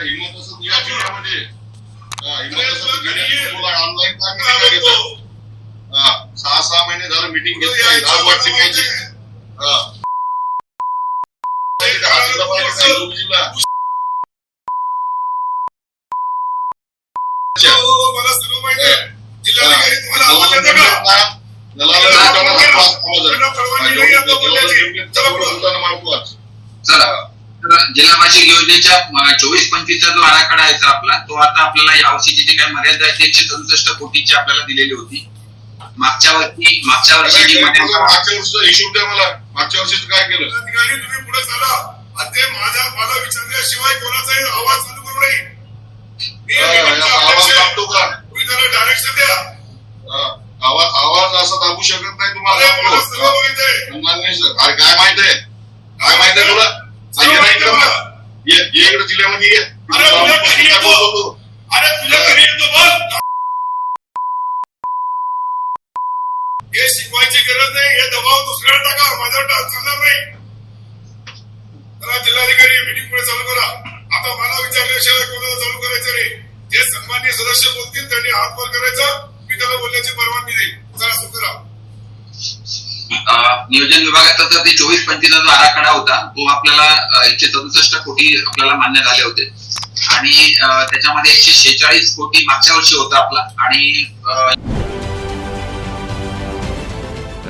हिंमत असं या जिल्ह्यामध्ये हा, हिंमत असं गेल्या ऑनलाईन का meeting नाही घेतात? हा, सहा सहा महिने झालं मिटिंग जिल्हा वार्षिक योजनेच्या चोवीस पंचवीसचा जो आराखडा आहे सर आपला तो आता आपल्याला यावर्षीची जी काही मर्यादा आहे ती एकशे सदुसष्ट कोटीची आपल्याला दिलेली होती. मागच्या वर्षी मागच्या वर्षी मागच्या वर्षीचा हिशोब द्या मला. मागच्या वर्षीच काय केलं? जिल्हाधिकारी तुम्ही पुढे चला. आणि ते माझ्या मला विचारल्याशिवाय कोणाचाही आवाज चालू करू नये. हा, आवाज अध्यक्ष आहे. दाबतो का? तुम्ही त्याला डायरेक्शन द्या. हा, आवाज आवाज असा दाबू शकत नाही अरे तुम्हाला आहे. नाही सर अरे काय माहीत आहे? काय माहीत आहे तुला? ये इकडे जिल्ह्यामध्ये ये. अरे तुझ्या घरी काय येतो. बोलतो तू? अरे तुझ्या घरी येतो बघ हे शिकवायची गरज नाही हे दबाव दुसऱ्याला टाका माझा टाक चालणार नाही. तर जिल्हाधिकारी मीटिंग पुढे चालू करा. आता मला विचारल्याशिवाय कोणाला चालू करायचं नाही. जे सन्मान्य सदस्य बोलतील त्यांनी हात वर करायचा. मी त्याला बोलण्याची परवानगी देईल चला सुरू करा. अं, नियोजन विभागाचा तर ते चोवीस पंचवीसचा जो आराखडा होता तो आपल्याला एकशे सदुसष्ट कोटी आपल्याला मान्य झाले होते. आणि अं, त्याच्यामध्ये एकशे शेहेचाळीस कोटी मागच्या वर्षी होता आपला. आणि अं,